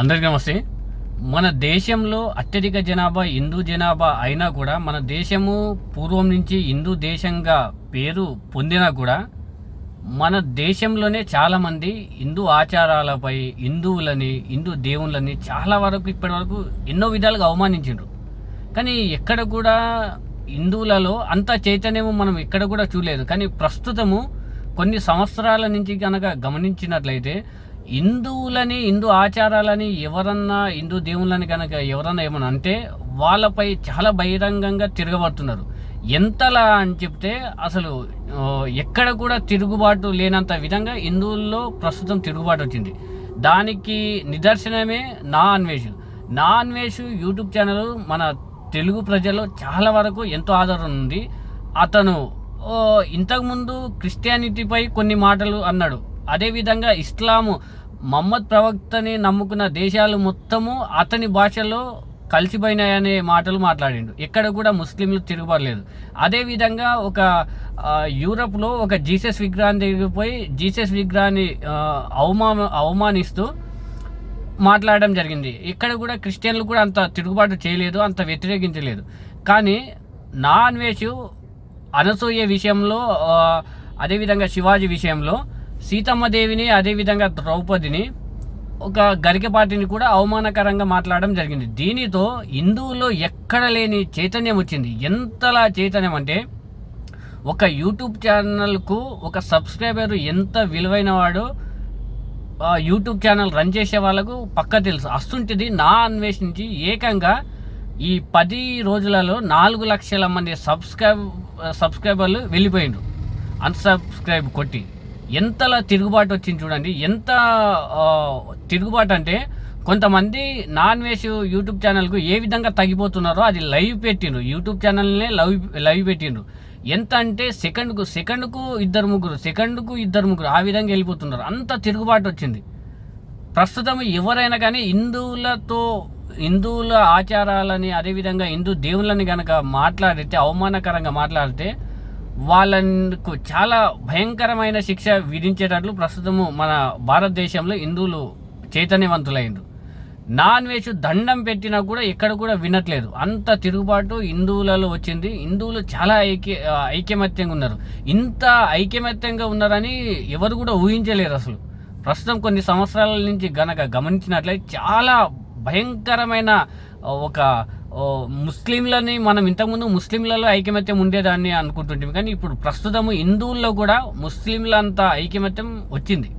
అందరికీ నమస్తే. మన దేశంలో అత్యధిక జనాభా హిందూ జనాభా అయినా కూడా మన దేశము పూర్వం నుంచి హిందూ దేశంగా పేరు పొందినా కూడా మన దేశంలోనే చాలామంది హిందూ ఆచారాలపై హిందువులని హిందూ దేవుళ్ళని చాలా వరకు ఇప్పటి వరకు ఎన్నో విధాలుగా అవమానించిండ్రు. కానీ ఎక్కడ కూడా హిందువులలో అంత చైతన్యము మనం ఎక్కడ కూడా చూడలేదు. కానీ ప్రస్తుతము కొన్ని సంవత్సరాల నుంచి కనుక గమనించినట్లయితే హిందువులని హిందూ ఆచారాలని ఎవరన్నా హిందూ దేవుళ్ళని కనుక ఎవరన్నా ఏమన్నా అంటే వాళ్ళపై చాలా బహిరంగంగా తిరగబడుతున్నారు. ఎంతలా అని చెప్తే అసలు ఎక్కడ కూడా తిరుగుబాటు లేనంత విధంగా హిందువుల్లో ప్రస్తుతం తిరుగుబాటు వచ్చింది. దానికి నిదర్శనమే నా అన్వేష్. నా అన్వేషు యూట్యూబ్ ఛానల్ మన తెలుగు ప్రజల్లో చాలా వరకు ఎంతో ఆదరణ ఉంది. అతను ఇంతకుముందు క్రిస్టియానిటీపై కొన్ని మాటలు అన్నాడు. అదేవిధంగా ఇస్లాము మహమ్మద్ ప్రవక్తని నమ్ముకున్న దేశాలు మొత్తము అతని భాషలో కలిసిపోయినాయనే మాటలు మాట్లాడిండు. ఎక్కడ కూడా ముస్లింలు తిరగబడలేదు. అదేవిధంగా ఒక యూరప్లో ఒక జీసస్ విగ్రహాన్ని తిరిగిపోయి పోయి జీసస్ విగ్రహాన్ని ఆ, అవమా అవమానిస్తూ మాట్లాడడం జరిగింది. ఇక్కడ కూడా క్రిస్టియన్లు కూడా అంత తిరుగుబాటు చేయలేదు అంత వ్యతిరేకించలేదు. కానీ నాన్ వేషు అనసూయ విషయంలో అదేవిధంగా శివాజీ విషయంలో సీతమ్మ దేవిని అదేవిధంగా ద్రౌపదిని ఒక గరికపాటిని కూడా అవమానకరంగా మాట్లాడడం జరిగింది. దీనితో హిందువులో ఎక్కడ లేని చైతన్యం వచ్చింది. ఎంతలా చైతన్యం అంటే ఒక యూట్యూబ్ ఛానల్కు ఒక సబ్స్క్రైబర్ ఎంత విలువైన వాడో యూట్యూబ్ ఛానల్ రన్ చేసే వాళ్ళకు పక్క తెలుసు. అస్తుంటిది నా అన్వేషించి ఏకంగా ఈ పది రోజులలో నాలుగు లక్షల మంది సబ్స్క్రైబ్ సబ్స్క్రైబర్లు వెళ్ళిపోయిండ్రు. అన్సబ్స్క్రైబ్ కొట్టి. ఎంతలా తిరుగుబాటు వచ్చింది చూడండి ఎంత తిరుగుబాటు అంటే కొంతమంది నాన్ వెజ్ యూట్యూబ్ ఛానల్కు ఏ విధంగా తగ్గిపోతున్నారో అది లైవ్ పెట్టిండ్రు. యూట్యూబ్ ఛానల్నే లైవ్ లైవ్ పెట్టిండ్రు. ఎంత అంటే సెకండ్కు సెకండ్కు ఇద్దరు ముగ్గురు సెకండ్కు ఇద్దరు ముగ్గురు ఆ విధంగా వెళ్ళిపోతున్నారు. అంత తిరుగుబాటు వచ్చింది. ప్రస్తుతం ఎవరైనా కానీ హిందువులతో హిందువుల ఆచారాలని అదేవిధంగా హిందూ దేవుళ్ళని కనుక మాట్లాడితే అవమానకరంగా మాట్లాడితే వాళ్ళకు చాలా భయంకరమైన శిక్ష విధించేటట్లు ప్రస్తుతము మన భారతదేశంలో హిందువులు చైతన్యవంతులైండ్రు. నాన్ వెజ్ దండం పెట్టినా కూడా ఎక్కడ కూడా వినట్లేదు. అంత తిరుగుబాటు హిందువులలో వచ్చింది. హిందువులు చాలా ఐక్య ఐకమత్యంగా ఉన్నారు. ఇంత ఐకమత్యంగా ఉన్నారని ఎవరు కూడా ఊహించలేరు అసలు. ప్రస్తుతం కొన్ని సంవత్సరాల నుంచి గనక గమనించినట్లయితే చాలా భయంకరమైన ఒక ముస్లింలని మనం ఇంతకుముందు ముస్లింలలో ఐకమత్యం ఉండేదాన్ని అనుకుంటుంటాం కానీ ఇప్పుడు ప్రస్తుతము హిందువుల్లో కూడా ముస్లింలంత ఐకమత్యం వచ్చింది.